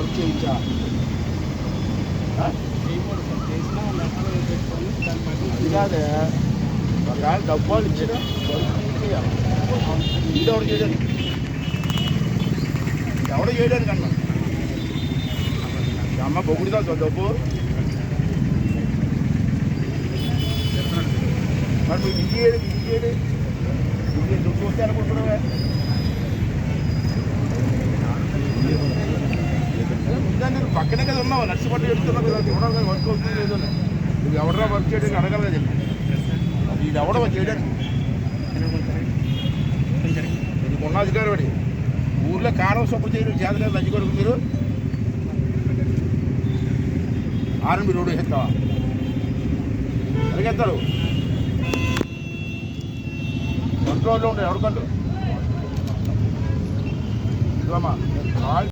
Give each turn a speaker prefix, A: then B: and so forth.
A: Work చేయించా అది కాదే ఒకవేళ డబ్బాలు ఇచ్చిన ఇది ఎవరు? చేయడానికి ఎవడో చేయడానికి అన్నా ఈ అమ్మ బొగుడుదా డబ్బు మరి నువ్వు ఇది చేయడు ఇది చేయడు ఇది నువ్వు చూస్తే అనుకుంటున్నావే పక్కనే కదా ఉన్నావు నర్సిపట్టు చెప్తున్నావు కదా. ఎవడో కదా వర్క్ అవుతుంది లేదో అని. నువ్వు ఎవడరా వర్క్ చేయడానికి అడగలగా చెప్పి. ఇది ఎవడో చేయడానికి. నీకు ఉన్న అధికారం వాడి ఊర్లో కారం సొప్పు చేయడం చేత కదా లంచి కొడుకు మీరు. ఆర్మీ రోడ్డు ఎత్తావా అడిగేస్తారు కంట్రోల్లో ఉండే ఎవరికంటూ ఇదిగోమ్మా